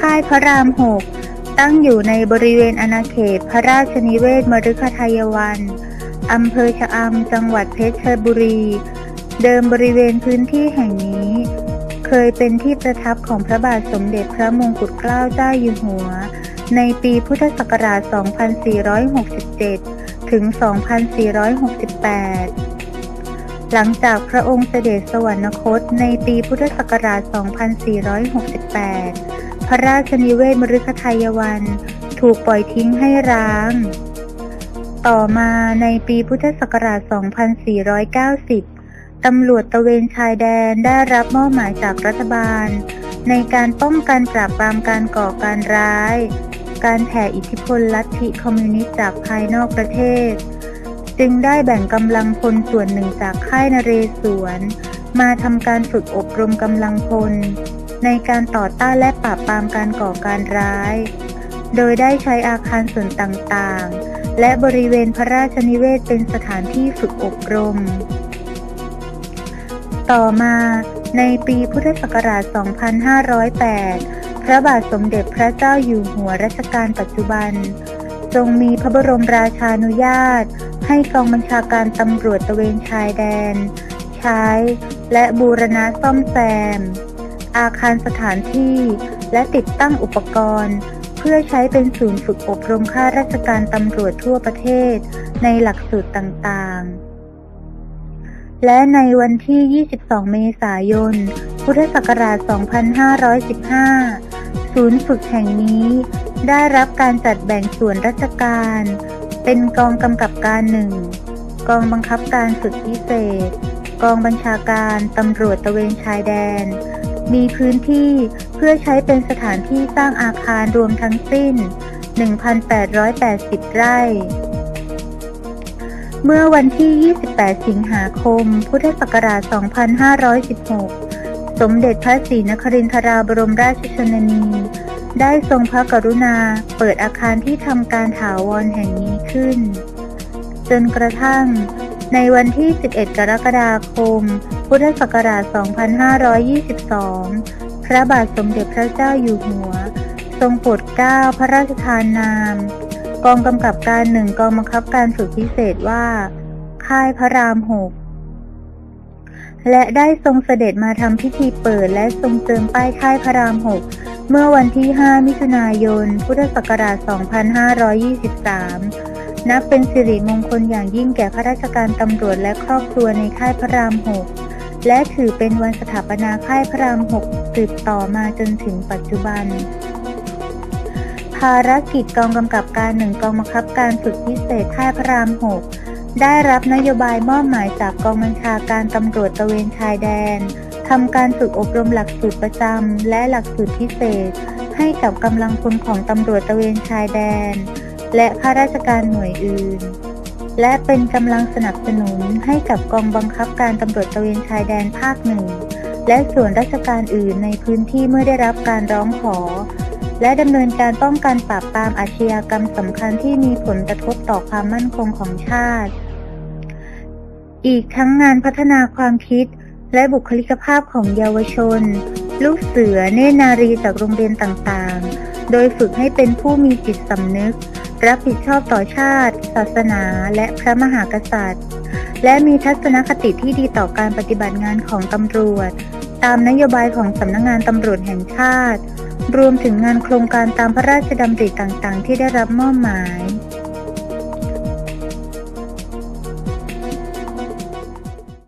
ค่ายพระรามหกตั้งอยู่ในบริเวณอาณาเขตพระราชนิเวศมฤคทายวันอำเภอชะอำจังหวัดเพชรบุรี เดิมบริเวณพื้นที่แห่งนี้ เคยเป็นที่ประทับของพระบาทสมเด็จพระมงกุฎเกล้าเจ้าอยู่หัว ในปีพุทธศักราช 2467 ถึง 2468หลังจากพระองค์เสด็จสวรรคตในปีพุทธศักราช 2468 พระราชนิเวศมฤคทายวัน ถูกปล่อยทิ้งให้ร้าง ต่อมาในปีพุทธศักราช 2490 ตำรวจตะเวนชายแดนได้รับมอบหมายจากรัฐบาล ในการป้องกันปราบปรามการก่อการร้าย การแผ่อิทธิพลลัทธิคอมมิวนิสต์จากภายนอกประเทศ จึงได้แบ่งกำลังพลส่วนหนึ่งจากค่ายนเรศวรมาทำการฝึกอบรมกำลังพล ในการต่อต้านและปราบปรามการก่อการร้าย โดยได้ใช้อาคารส่วนต่างๆ และบริเวณพระราชนิเวศเป็นสถานที่ฝึกอบรม ต่อมาในปีพุทธศักราช 2508 พระบาทสมเด็จพระเจ้าอยู่หัวรัชกาลปัจจุบัน ทรงมีพระบรมราชานุญาต ให้กองบัญชาการตำรวจตะเวนชายแดน ใช้ และบูรณะซ่อมแซม อาคารสถานที่ และติดตั้งอุปกรณ์ เพื่อใช้เป็นศูนย์ฝึกอบรมข้าราชการตำรวจทั่วประเทศ ในหลักสูตรต่างๆ และในวันที่ 22 เมษายน พุทธศักราช 2515 ศูนย์ฝึกแห่งนี้ ได้รับการจัดแบ่งส่วนราชการ เป็นกองกำกับการหนึ่งกองบังคับการฝึกพิเศษ กองบัญชาการตำรวจตะเวนชายแดน มีพื้นที่เพื่อใช้เป็นสถานที่สร้างอาคารรวมทั้งสิ้น 1,880 ไร่ เมื่อวันที่ 28 สิงหาคม พุทธศักราช 2516 สมเด็จพระศรีนครินทราบรมราชชนนี ได้ทรงพระกรุณาเปิดอาคารที่ทำการถาวรแห่งนี้ขึ้น จนกระทั่งในวันที่ 11 กรกฎาคม พุทธศักราช 2522 พระบาทสมเด็จพระเจ้าอยู่หัว ทรงโปรดเกล้าพระราชทานนาม กองกำกับการหนึ่งกองบังคับการฝึกพิเศษว่า ค่ายพระรามหกและได้ทรงเสด็จมาทำพิธีเปิดและทรงเติมป้ายค่ายพระรามหกเมื่อวันที่ 5 มิถุนายน พุทธศักราช 2523 นับเป็นสิริมงคลอย่างยิ่งแก่ข้าราชการตำรวจและครอบครัวในค่ายพระราม6 และถือเป็นวันสถาปนาค่ายพระราม6สืบต่อมาจนถึงปัจจุบัน ภารกิจกองกำกับการหนึ่งกองบังคับการฝึกพิเศษค่ายพระราม6ได้รับนโยบายมอบหมายจากกองบัญชาการตำรวจตะเวนชายแดนทำการฝึกอบรมหลักสูตรประจำและหลักสูตรพิเศษ ให้กับกำลังพลของตำรวจตะเวนชายแดน และข้าราชการหน่วยอื่น และเป็นกำลังสนับสนุนให้กับกองบังคับการตำรวจตะเวนชายแดนภาคหนึ่งและส่วนราชการอื่นในพื้นที่เมื่อได้รับการร้องขอ และดำเนินการป้องกันปราบปรามอาชญากรรมสำคัญที่มีผลกระทบต่อความมั่นคงของชาติ อีกทั้งงานพัฒนาความคิดและบุคลิกภาพของเยาวชน ลูกเสือเนนารีจากโรงเรียนต่างๆ โดยฝึกให้เป็นผู้มีจิตสำนึก รับผิดชอบต่อชาติ ศาสนาและพระมหากษัตริย์ และมีทัศนคติที่ดีต่อการปฏิบัติงานของตำรวจ ตามนโยบายของสำนักงงานตำรวจแห่งชาติ รวมถึงงานโครงการตามพระราชดำริต่างๆ ที่ได้รับมอบหมาย